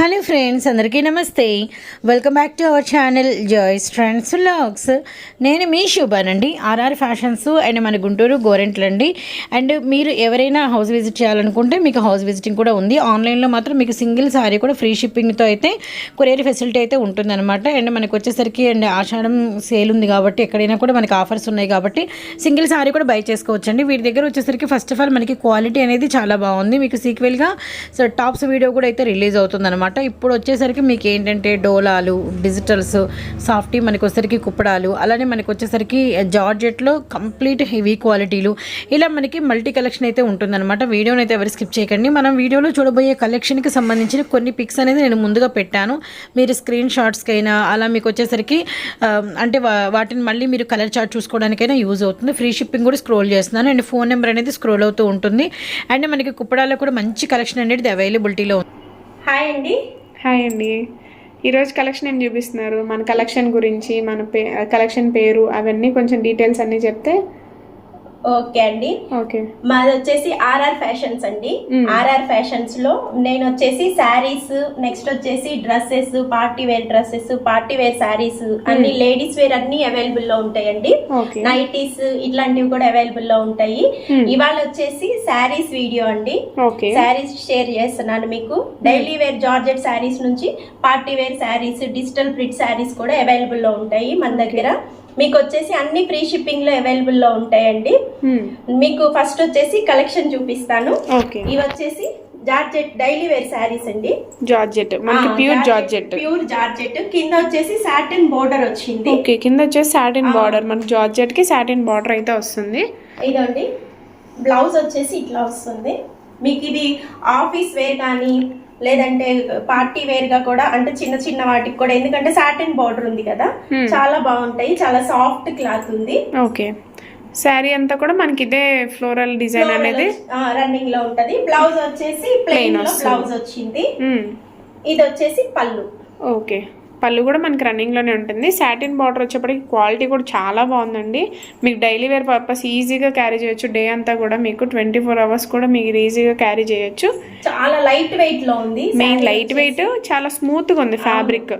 Hello friends అందరికీ నమస్తే. Welcome back to our channel joys friends logs నేను మీ శుభానండి ఆర్ఆర్ ఫ్యాషన్స్ అండ్ మన గుంటూరు గోరెంట్లండి అండ్. మీరు ఎవరైనా హౌస్ విజిట్ చేయాలనుకుంటే మీకు హౌస్ విజిటింగ్ కూడా ఉంది. ఆన్లైన్లో మాత్రం మీకు సింగిల్ సారీ కూడా ఫ్రీ షిప్పింగ్తో అయితే కొరియర్ ఫెసిలిటీ అయితే ఉంటుందన్నమాట. అండ్ మనకు వచ్చేసరికి అండ్ ఆషాఢం సేల్ ఉంది కాబట్టి ఎక్కడైనా కూడా మనకి ఆఫర్స్ ఉన్నాయి కాబట్టి సింగిల్ సారీ కూడా బై చేసుకోవచ్చండి. వీటి దగ్గర వచ్చేసరికి ఫస్ట్ ఆఫ్ ఆల్ మనకి క్వాలిటీ అనేది చాలా బాగుంది. మీకు సీక్వెల్గా సో టాప్స్ వీడియో కూడా అయితే రిలీజ్ అవుతుంది అనమాట. ఇప్పుడు వచ్చేసరికి మీకు ఏంటంటే డోలాలు డిజిటల్స్ సాఫ్టీ మనకి వచ్చేసరికి కుప్పడాలు అలానే మనకు వచ్చేసరికి జార్జెట్లో కంప్లీట్ హెవీ క్వాలిటీలు. ఇలా మనకి మల్టీ కలెక్షన్ అయితే ఉంటుందన్నమాట. వీడియోని అయితే ఎవరు స్కిప్ చేయకండి. మనం వీడియోలో చూడబోయే కలెక్షన్కి సంబంధించిన కొన్ని పిక్స్ అనేది నేను ముందుగా పెట్టాను. మీరు స్క్రీన్ షాట్స్కైనా అలా మీకు వచ్చేసరికి అంటే వా- వాటిని మళ్ళీ మీరు కలర్ చార్ట్ చూసుకోవడానికైనా యూజ్ అవుతుంది. ఫ్రీ షిప్పింగ్ కూడా స్క్రోల్ చేస్తున్నాను. అండ్ ఫోన్ నెంబర్ అనేది స్క్రోల్ అవుతూ ఉంటుంది. అండ్ మనకి కుప్పడాల్లో కూడా మంచి కలెక్షన్ అనేది అవైలబిలిటీలో ఉంది. హాయ్ అండి. హాయ్ అండి. ఈరోజు కలెక్షన్ ఏం చూపిస్తున్నారు? మన కలెక్షన్ గురించి మన పే కలెక్షన్ పేరు అవన్నీ కొంచెం డీటెయిల్స్ అన్నీ చెప్తే ఓకే అండి. మాది వచ్చేసి ఆర్ఆర్ ఫ్యాషన్స్ అండి. ఆర్ఆర్ ఫ్యాషన్స్లో నేను వచ్చేసి శారీస్ నెక్స్ట్ వచ్చేసి dresses party wear dresses party wear saris అన్ని లేడీస్ వేర్ అన్ని అవైలబుల్లో ఉంటాయండి. నైటీస్ ఇట్లాంటివి కూడా అవైలబుల్లో ఉంటాయి. ఇవాళ వచ్చేసి శారీస్ వీడియో అండి. శారీస్ షేర్ చేస్తున్నాను మీకు. డైలీ వేర్ జార్జెట్ శారీస్ నుంచి party wear saris digital print saris కూడా అవైలబుల్లో ఉంటాయి మన దగ్గర. మీకు వచ్చేసి అన్ని ఫ్రీ షిప్పింగ్లో అవైలబుల్లో ఉంటాయండి. మీకు ఫస్ట్ వచ్చేసి కలెక్షన్ చూపిస్తాను. ఇవి వచ్చేసి జార్జెట్ డైలీ వేర్ శారీస్ అండి. జార్జెట్. మనకి ప్యూర్ జార్జెట్ ప్యూర్ జార్జెట్. కింద వచ్చేసి సాటిన్ బోర్డర్ వచ్చింది. ఓకే కింద వచ్చేసి సాటిన్ బార్డర్ మనకి జార్జెట్కి సాటిన్ బార్డర్ అయితే వస్తుంది. ఇదండి. బ్లౌజ్ వచ్చేసి ఇట్లా వస్తుంది. మీకు ఇది ఆఫీస్ వేర్ కానీ లేదంటే పార్టీ వేర్గా కూడా అంటే చిన్న చిన్న వాటికి కూడా ఎందుకంటే సాటిన్ బార్డర్ ఉంది కదా Hmm. చాలా బాగుంటాయి చాలా సాఫ్ట్ క్లాత్ ఉంది ఓకే శారీ అంతా కూడా మనకి ఇదే ఫ్లోరల్ డిజైన్ అనేది రన్నింగ్లో ఉంటది బ్లౌజ్ వచ్చేసి ప్లెయిన్. బ్లౌజ్ వచ్చింది హ్మ్. ఇది వచ్చేసి పళ్ళు ఓకే పళ్ళు కూడా మనకి రన్నింగ్లోనే ఉంటుంది. సాటిన్ బార్డర్ వచ్చేప్పటికి క్వాలిటీ కూడా చాలా బాగుందండి. మీకు డైలీ వేర్ పర్పస్ ఈజీగా క్యారీ చేయొచ్చు. డే అంతా కూడా మీకు ట్వంటీ ఫోర్ అవర్స్ కూడా మీరు ఈజీగా క్యారీ చేయొచ్చు. చాలా లైట్ వెయిట్లో ఉంది. మెయిన్ లైట్ వెయిట్ చాలా స్మూత్గా ఉంది ఫ్యాబ్రిక్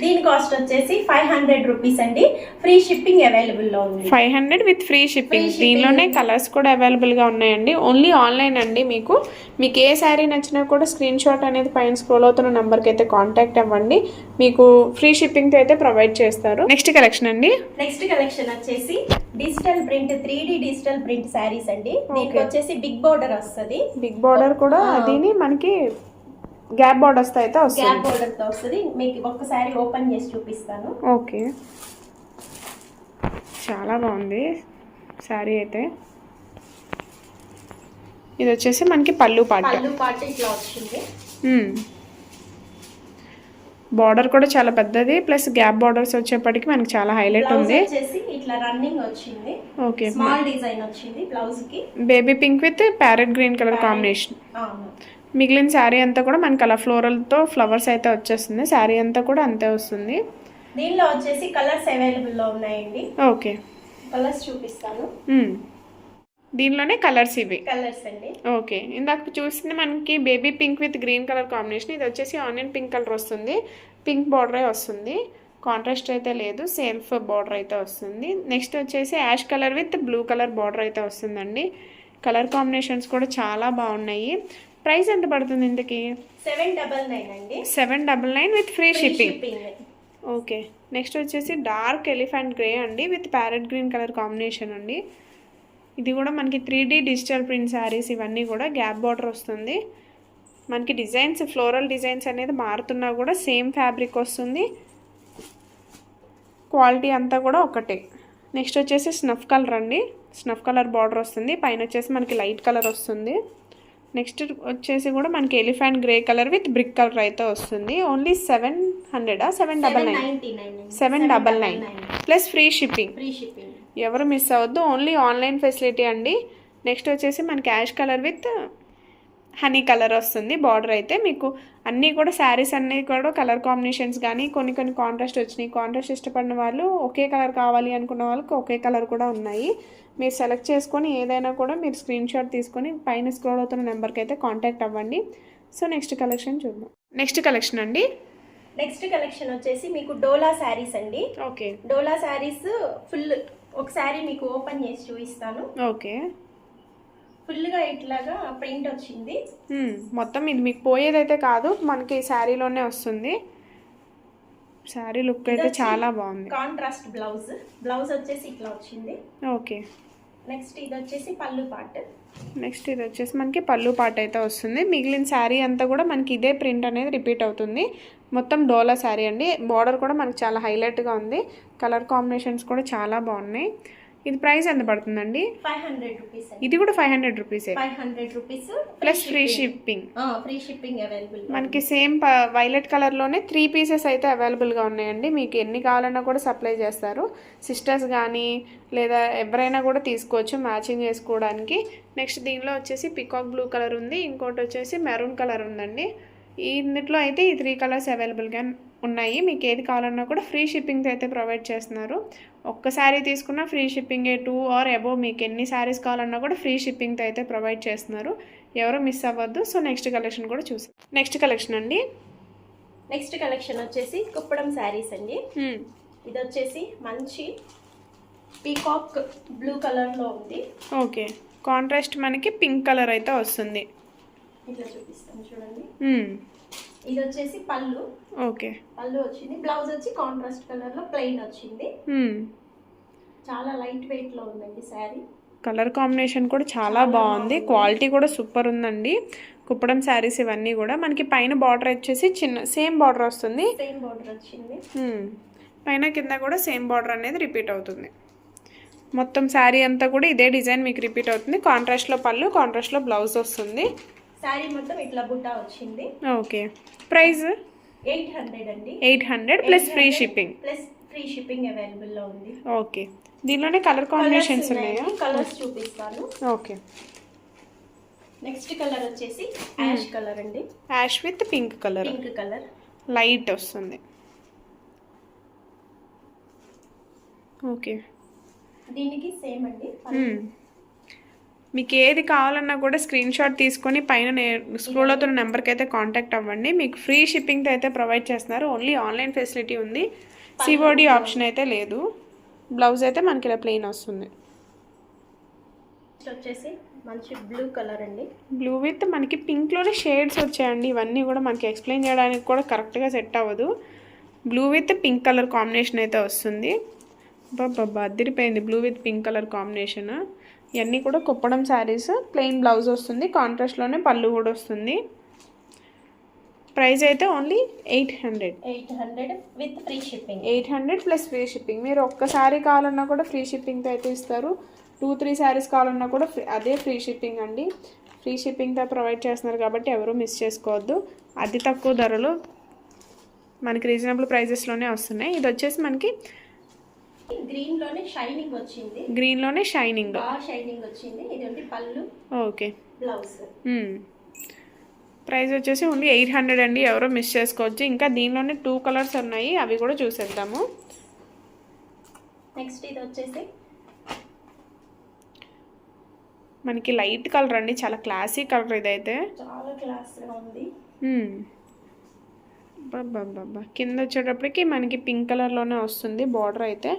దీని కాస్ట్ వచ్చేసి ఫైవ్ హండ్రెడ్ రూపీస్ అండి. ఫ్రీ షిప్పింగ్ అవైలబుల్లో ఉంది. Five hundred with free shipping. దీనిలోనే కలర్స్ కూడా అవైలబుల్గా ఉన్నాయండి. ఓన్లీ ఆన్లైన్ అండి మీకు. మీకు ఏ శారీ నచ్చినా కూడా స్క్రీన్ షాట్ అనేది పైన స్క్రోల్ అవుతున్న నెంబర్కి అయితే కాంటాక్ట్ అవ్వండి. మీకు ఫ్రీ షిప్పింగ్తో అయితే ప్రొవైడ్ చేస్తారు. నెక్స్ట్ కలెక్షన్ అండి. నెక్స్ట్ కలెక్షన్ వచ్చేసి digital print three digital print saris అండి. దీనికి వచ్చేసి బిగ్ బోర్డర్ వస్తుంది. బిగ్ బార్డర్ కూడా దీని మనకి గ్యాప్ బార్డర్స్ అయితే గ్యాప్ వస్తుంది బోర్డర్తో వస్తుంది. మీకు ఒక్కసారి ఓపెన్ చేసి చూపిస్తాను. ఓకే. చాలా బాగుంది. శారీ అయితే. ఇది వచ్చేసి మనకి పళ్ళు పాట. పళ్ళు పాటు ఇట్లా వచ్చింది. బార్డర్ కూడా చాలా పెద్దది. ప్లస్ గ్యాప్ బార్డర్స్ వచ్చేప్పటికి మనకి చాలా హైలైట్ ఉంది. వచ్చేసి ఇట్లా రన్నింగ్ వచ్చింది. ఓకే. స్మాల్ డిజైన్ వచ్చింది బ్లౌజ్కి. Baby pink with parrot green colour combination మిగిలిన శారీ అంతా కూడా మనకి అలా ఫ్లోరల్తో ఫ్లవర్స్ అయితే వచ్చేస్తుంది. శారీ అంతా కూడా అంతే వస్తుంది. దీనిలో వచ్చేసి కలర్స్ అవైలబుల్లో ఉన్నాయండి. ఓకే. కలర్స్ చూపిస్తాను. దీనిలోనే కలర్స్ ఇవి. కలర్స్ అండి. ఓకే. ఇందాక చూసింది మనకి baby pink with green colour combination. ఇది వచ్చేసి ఆనియన్ పింక్ కలర్ వస్తుంది. పింక్ బార్డరే వస్తుంది. కాంట్రాస్ట్ అయితే లేదు. సెల్ఫ్ బార్డర్ అయితే వస్తుంది. నెక్స్ట్ వచ్చేసి ash colour with blue colour border అయితే వస్తుందండి. కలర్ కాంబినేషన్స్ కూడా చాలా బాగున్నాయి. ప్రైస్ ఎంత పడుతుంది ఇంతకి? సెవెన్ డబల్ నైన్ అండి. Seven double nine with free shipping. Okay. Next వచ్చేసి డార్క్ ఎలిఫెంట్ గ్రే అండి with parrot green colour combination అండి. ఇది కూడా మనకి త్రీ డిజిటల్ ప్రింట్ శారీస్ ఇవన్నీ కూడా గ్యాప్ బార్డర్ వస్తుంది. మనకి డిజైన్స్ ఫ్లోరల్ డిజైన్స్ అనేది మారుతున్నా కూడా సేమ్ ఫ్యాబ్రిక్ వస్తుంది. క్వాలిటీ అంతా కూడా ఒకటే. నెక్స్ట్ వచ్చేసి స్నఫ్ కలర్ అండి. స్నఫ్ కలర్ బార్డర్ వస్తుంది. పైన వచ్చేసి మనకి లైట్ కలర్ వస్తుంది. నెక్స్ట్ వచ్చేసి కూడా మనకి elephant grey colour with brick colour అయితే వస్తుంది. Only seven హండ్రెడా seven double nine seven double nine plus free shipping free shipping ఎవరు మిస్ అవ్వద్దు. ఓన్లీ ఆన్లైన్ ఫెసిలిటీ అండి. నెక్స్ట్ వచ్చేసి మనకి ash colour with honey colour వస్తుంది బార్డర్ అయితే మీకు అన్నీ కూడా శారీస్ అన్నీ కూడా కలర్ కాంబినేషన్స్ కానీ కొన్ని కొన్ని కాంట్రాస్ట్ వచ్చినాయి. కాంట్రాస్ట్ ఇష్టపడిన వాళ్ళు ఒకే కలర్ కావాలి అనుకున్న వాళ్ళకి ఒకే కలర్ కూడా ఉన్నాయి. మీరు సెలెక్ట్ చేసుకొని ఏదైనా కూడా మీరు స్క్రీన్ షాట్ తీసుకొని పైన స్క్రోల్ అవుతున్న నెంబర్కి అయితే కాంటాక్ట్ అవ్వండి. సో నెక్స్ట్ కలెక్షన్ చూద్దాం. నెక్స్ట్ కలెక్షన్ అండి? నెక్స్ట్ కలెక్షన్ వచ్చేసి మీకు డోలా శారీస్ అండి. ఓకే. డోలా శారీస్ ఫుల్ ఒక శారీ మీకు ఓపెన్ చేసి చూపిస్తాను. ఓకే. ఫుల్గా ఇట్లాగా ప్రింట్ వచ్చింది. మొత్తం ఇది మీకు పోయేదైతే కాదు మనకి శారీలోనే వస్తుంది. శారీ లుక్ అయితే చాలా బాగుంది. Contrast blouse. బ్లౌజ్ వచ్చేసి ఇట్లా వచ్చింది. ఓకే. నెక్స్ట్ ఇది వచ్చేసి పళ్ళు పార్ట్ నెక్స్ట్ ఇది వచ్చేసి మనకి పళ్ళు పాట అయితే వస్తుంది. మిగిలిన శారీ అంతా కూడా మనకి ఇదే ప్రింట్ అనేది రిపీట్ అవుతుంది. మొత్తం డోలా శారీ అండి. బార్డర్ కూడా మనకి చాలా హైలైట్గా ఉంది. కలర్ కాంబినేషన్స్ కూడా చాలా బాగున్నాయి. ఇది ప్రైస్ ఎంత పడుతుందండి? ఫైవ్ హండ్రెడ్ రూపీస్ ఇది కూడా ఫైవ్ హండ్రెడ్ రూపీసే. Five hundred rupees plus free shipping free shipping available మనకి సేమ్ వైలెట్ కలర్లోనే త్రీ పీసెస్ అయితే అవైలబుల్గా ఉన్నాయండి. మీకు ఎన్ని కావాలన్నా కూడా సప్లై చేస్తారు. సిస్టర్స్ కానీ లేదా ఎవరైనా కూడా తీసుకోవచ్చు మ్యాచింగ్ చేసుకోవడానికి. నెక్స్ట్ దీనిలో వచ్చేసి పికాక్ బ్లూ కలర్ ఉంది. ఇంకోటి వచ్చేసి మెరూన్ కలర్ ఉందండి. ఇందులో అయితే ఈ త్రీ కలర్స్ అవైలబుల్గా ఉన్నాయి. మీకు ఏది కావాలన్నా కూడా ఫ్రీ షిప్పింగ్ అయితే ప్రొవైడ్ చేస్తున్నారు. ఒక్క శారీ తీసుకున్నా ఫ్రీ షిప్పింగే టూ ఆర్ అబోవ్. మీకు ఎన్ని శారీస్ కావాలన్నా కూడా ఫ్రీ షిప్పింగ్తో అయితే ప్రొవైడ్ చేస్తున్నారు. ఎవరు మిస్ అవ్వద్దు. సో నెక్స్ట్ కలెక్షన్ కూడా చూసి నెక్స్ట్ కలెక్షన్ అండి. నెక్స్ట్ కలెక్షన్ వచ్చేసి కుప్పడం శారీస్ అండి. ఇది వచ్చేసి మంచి పీకాక్ బ్లూ కలర్లో ఉంది. ఓకే. కాంట్రాస్ట్ మనకి పింక్ కలర్ అయితే వస్తుంది. ఇట్లా చూపిస్తాను చూడండి. ఇది వచ్చేసి పళ్ళు. ఓకే. పళ్ళు వచ్చింది. బ్లౌజ్ వచ్చి కాంట్రాస్ట్ కలర్లో ప్లెయిన్ వచ్చింది. చాలా లైట్ వెయిట్లో ఉందండి శారీ. కలర్ కాంబినేషన్ కూడా చాలా బాగుంది. క్వాలిటీ కూడా సూపర్ ఉందండి. కుప్పడం శారీస్ ఇవన్నీ కూడా. మనకి పైన బార్డర్ వచ్చేసి చిన్న సేమ్ బార్డర్ వస్తుంది. సేమ్ బార్డర్ వచ్చింది. పైన కింద కూడా సేమ్ బార్డర్ అనేది రిపీట్ అవుతుంది. మొత్తం శారీ అంతా కూడా ఇదే డిజైన్ మీకు రిపీట్ అవుతుంది. కాంట్రాస్ట్లో పళ్ళు కాంట్రాస్ట్లో బ్లౌజ్ వస్తుంది. శారీ మొత్తం ఇట్లా బుట్ట వచ్చింది. ఓకే. ప్రైస్? ఎయిట్ హండ్రెడ్ అండి. Eight hundred plus free shipping. Plus free shipping అవైలబుల్లో ఉంది. ఓకే. దీనిలోనే కలర్ కాంబినేషన్స్ ఉన్నాయా? కలర్స్ చూపిస్తాను. ఓకే. నెక్స్ట్ కలర్ వచ్చేసి యాష్ కలర్ అండి. Ash with pink colour pink colour light వస్తుంది. ఓకే. దీనికి సేమ్ అండి. మ్మ్. మీకు ఏది కావాలన్నా కూడా స్క్రీన్ షాట్ తీసుకొని పైన స్క్రోల్ అవుతున్న నెంబర్కి అయితే కాంటాక్ట్ అవ్వండి. మీకు ఫ్రీ షిప్పింగ్తో అయితే ప్రొవైడ్ చేస్తున్నారు. ఓన్లీ ఆన్లైన్ ఫెసిలిటీ ఉంది. సిఓడి ఆప్షన్ అయితే లేదు. బ్లౌజ్ అయితే మనకి ఇలా ప్లెయిన్ వస్తుంది. వచ్చేసి మంచి బ్లూ కలర్ అండి. బ్లూ విత్ మనకి పింక్లోనే షేడ్స్ వచ్చాయండి. ఇవన్నీ కూడా మనకి ఎక్స్ప్లెయిన్ చేయడానికి కూడా కరెక్ట్గా సెట్ అవ్వదు. Blue with pink colour combination అయితే వస్తుంది. బాబా అదిరిపోయింది. Blue with pink colour combination ఇవన్నీ కూడా కుప్పడం శారీస్. ప్లెయిన్ బ్లౌజ్ వస్తుంది. కాంట్రాస్ట్లోనే పళ్ళు కూడా వస్తుంది. ప్రైస్ అయితే only eight hundred eight hundred with free shipping eight hundred plus free shipping మీరు ఒక్క శారీ కావాలన్నా కూడా ఫ్రీ షిప్పింగ్తో అయితే ఇస్తారు. టూ త్రీ శారీస్ కావాలన్నా కూడా ఫ్రీ అదే ఫ్రీ షిప్పింగ్ అండి. ఫ్రీ షిప్పింగ్తో ప్రొవైడ్ చేస్తున్నారు కాబట్టి ఎవరు మిస్ చేసుకోవద్దు. అతి తక్కువ ధరలు మనకి రీజనబుల్ ప్రైజెస్లోనే వస్తున్నాయి. ఇది వచ్చేసి మనకి గ్రీన్లోనే షైనింగ్ వచ్చింది. గ్రీన్లోనే షైనింగ్ బాగా షైనింగ్ వచ్చింది. ఇది ఉంది పళ్ళు. ఓకే. బ్లౌజ్ ప్రైస్ వచ్చేసి ఓన్లీ ఎయిట్ హండ్రెడ్ అండి. ఎవరో మిస్ చేసుకోవచ్చు. ఇంకా దీనిలోనే టూ కలర్స్ ఉన్నాయి. అవి కూడా చూసేద్దాము. నెక్స్ట్ ఇది వచ్చేసి మనకి లైట్ కలర్ అండి. చాలా క్లాసీ కలర్ ఇదైతే. చాలా క్లాస్గా ఉంది. బాబా కింద వచ్చేటప్పటికి మనకి పింక్ కలర్లోనే వస్తుంది బార్డర్ అయితే.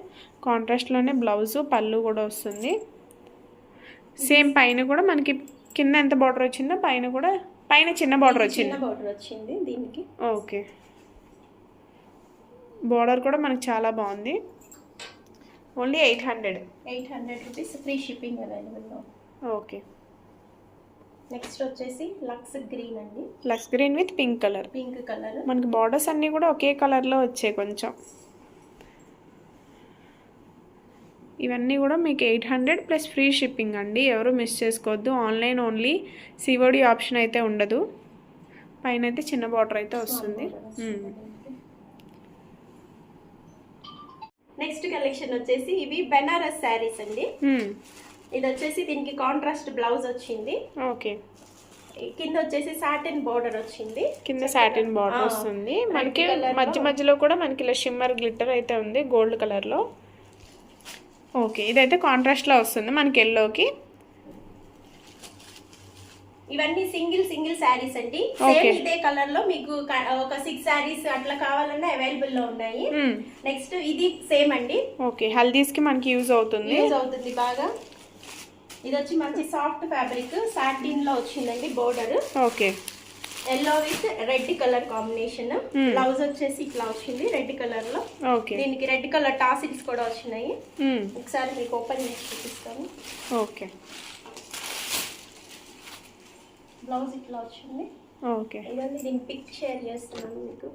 కాంట్రాస్ట్లోనే బ్లౌజు పళ్ళు కూడా వస్తుంది. సేమ్ పైన కూడా మనకి కింద ఎంత బార్డర్ వచ్చిందో పైన కూడా పైన చిన్న బార్డర్ వచ్చింది. చిన్న బార్డర్ వచ్చింది దీనికి. ఓకే. బార్డర్ కూడా మనకి చాలా బాగుంది. Only eight hundred. Eight hundred rupees free shipping available okay. Next వచ్చేసి లక్స్ గ్రీన్ అండి. Lux green with pink colour. Pink colour. మనకి బార్డర్స్ అన్నీ కూడా ఒకే కలర్లో వచ్చాయి కొంచెం. ఇవన్నీ కూడా మీకు eight hundred plus free shipping అండి. ఎవరు మిస్ చేసుకోవద్దు. ఆన్లైన్ ఓన్లీ సివోడి ఆప్షన్ అయితే ఉండదు. పైన అయితే చిన్న బార్డర్ అయితే వస్తుంది. నెక్స్ట్ కలెక్షన్ వచ్చేసి ఇవి బెనారస్ శారీస్ అండి. ఇది వచ్చేసి దీనికి కాంట్రాస్ట్ బ్లౌజ్ వచ్చింది. ఓకే. కింద వచ్చేసి సాటిన్ బోర్డర్ వచ్చింది. కింద సాటిన్ బార్డర్ వస్తుంది. మనకి మధ్య మధ్యలో కూడా మనకి ఇలా షిమ్మర్ గ్లిట్టర్ అయితే ఉంది గోల్డ్ కలర్లో ఓకే ఇదైతే కాంట్రాస్ట్లో వస్తుంది మనకి ఎల్లోకి ఇవన్నీ సింగిల్ సింగిల్ శారీస్ అండి. సేమ్. ఇదే కలర్లో మీకు క- ఒక సిక్స్ శారీస్ అట్లా కావాలన్నా అవైలబుల్లో ఉన్నాయి. నెక్స్ట్ ఇది సేమ్ అండి. ఓకే హల్దీస్కి మనకి యూజ్ అవుతుంది. యూజ్ అవుతుంది బాగా. ఇది వచ్చి మంచి సాఫ్ట్ ఫ్యాబ్రిక్ సాటిన్లో వచ్చిందండి border okay. Yellow with red colour combination Hmm. Blouse వచ్చేసి ఇట్లా వచ్చింది రెడ్ కలర్లో. ఓకే. దీనికి రెడ్ కలర్ టాసిల్స్ కూడా వచ్చినాయి. మ్మ్. ఒకసారి మీకు ఓపెన్ చేసి చూపిస్తాను. ఓకే. బ్లౌజ్ ఇట్లా వచ్చింది. ఓకే. ఇదండి దీని పిక్ షేర్ చేస్తున్నాను మీకు.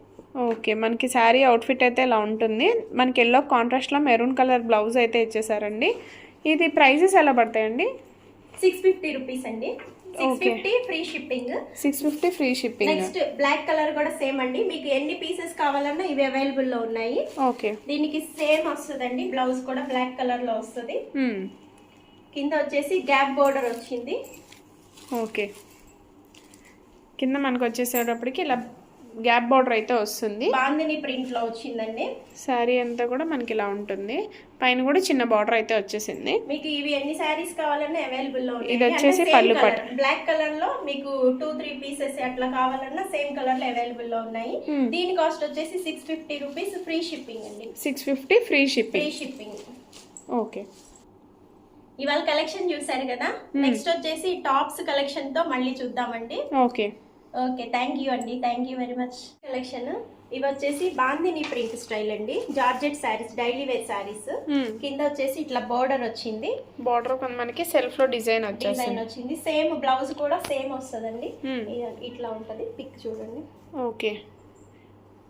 ఓకే. మనకి శారీ అవుట్ఫిట్ అయితే ఇలా ఉంటుంది. మనకి ఎల్లో కాంట్రాస్ట్లో మెరూన్ కలర్ బ్లౌజ్ అయితే ఇచ్చేసారండి. ఇది ప్రైజెస్ ఎలా పడతాయండి? సిక్స్ ఫిఫ్టీ రూపీస్ అండి. Six. Fifty free shipping. Six fifty free shipping. Next black colour కూడా సేమ్ అండి. మీకు ఎన్ని పీసెస్ కావాలన్నా ఇవి అవైలబుల్లో ఉన్నాయి. ఓకే. దీనికి సేమ్ వస్తుందండి. బ్లౌజ్ కూడా బ్లాక్ కలర్లో వస్తుంది. కింద వచ్చేసి గ్యాప్ బోర్డర్ వచ్చింది. ఓకే. కింద మనకు వచ్చేసేటప్పటికి ఇలా గ్యాప్ బార్డర్ అయితే వస్తుంది. బాందిని ప్రింట్లో వచ్చిందండి. శారీ అంతా కూడా మనకి ఇలా ఉంటుంది. పైన కూడా చిన్న బార్డర్ అయితే వచ్చేసింది. మీకు ఇవి ఎన్ని శారీస్ కావాలన్నా అవైలబుల్లో ఇది వచ్చేసి పళ్ళు పట్టు. బ్లాక్ కలర్లో మీకు టూ త్రీ పీసెస్ అట్లా కావాలన్నా సేమ్ కలర్లో అవైలబుల్లో ఉన్నాయి. Hmm. దీని కాస్ట్ వచ్చేసి six fifty rupees free shipping అండి. Six fifty free free shipping shipping okay ఇవాళ కలెక్షన్ చూసారు కదా? నెక్స్ట్ వచ్చేసి టాప్స్ కలెక్షన్తో మళ్ళీ చూద్దామండి. ఓకే ఓకే థ్యాంక్ యూ అండి. Thank you very much collection ఇవి వచ్చేసి బాందిని ప్రింట్ స్టైల్ అండి. Georgette saris daily wear saris. కింద వచ్చేసి ఇట్లా బోర్డర్ వచ్చింది. బార్డర్ మనకి సెల్ఫ్లో డిజైన్ డిజైన్ వచ్చింది. సేమ్ బ్లౌజ్ కూడా సేమ్ వస్తుందండి. Hmm. ఇట్లా ఉంటది. పిక్ చూడండి. ఓకే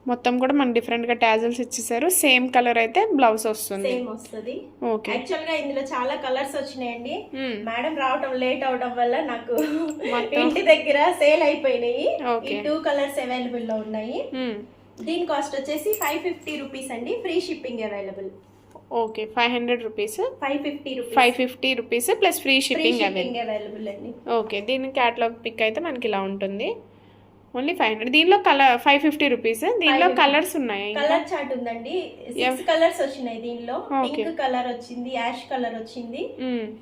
మొత్తం కూడా మనకి డిఫరెంట్గా టాజల్స్ ఇచ్చేసారు. సేమ్ కలర్ అయితే బ్లౌజ్ వస్తుంది. సేమ్ వస్తుంది. ఓకే యాక్చువల్గా ఇందులో చాలా కలర్స్ వచ్చినాయండి. మేడం రావటం లేట్ అవడం వల్ల నాకు. ఇంటి దగ్గర సేల్ అయిపోయినాయి. ఈ. టూ కలర్స్ అవైలబుల్లో ఉన్నాయి. మ్మ్. దీని కాస్ట్ వచ్చేసి ఫైవ్ ఫిఫ్టీ రూపీస్ అండి. Free shipping available okay five hundred rupees five fifty five fifty rupees plus free shipping available అండి. ఓకే దీని క్యాటలాగ్ పిక్ అయితే మనకి ఇలా ఉంటుంది. Only five hundred. దీనిలో కలర్ ఫైవ్ ఫిఫ్టీ రూపీస్. దీనిలో 550. కలర్స్ ఉన్నాయి కలర్ చార్ట్ ఉందండి. సిక్స్ కలర్స్ వచ్చినాయి దీనిలో. పింక్ కలర్ వచ్చింది యాష్ కలర్ వచ్చింది.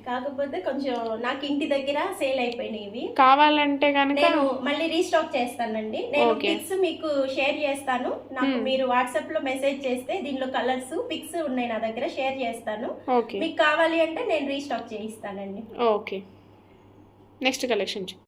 కాకపోతే కొంచెం నాకు ఇంటి దగ్గర సేల్ అయిపోయినాయి ఇవి. కావాలంటే కనుక నేను మళ్ళీ రీస్టాక్ చేస్తానండి. నేను. పిక్స్ మీకు షేర్ చేస్తాను. నాకు మీరు వాట్సాప్లో మెసేజ్ చేస్తే దీనిలో కలర్స్ పిక్స్ ఉన్నాయి నా దగ్గర షేర్ చేస్తాను. మీకు కావాలి అంటే నేను రీస్టాక్ చేయిస్తానండి. ఓకే. Next collection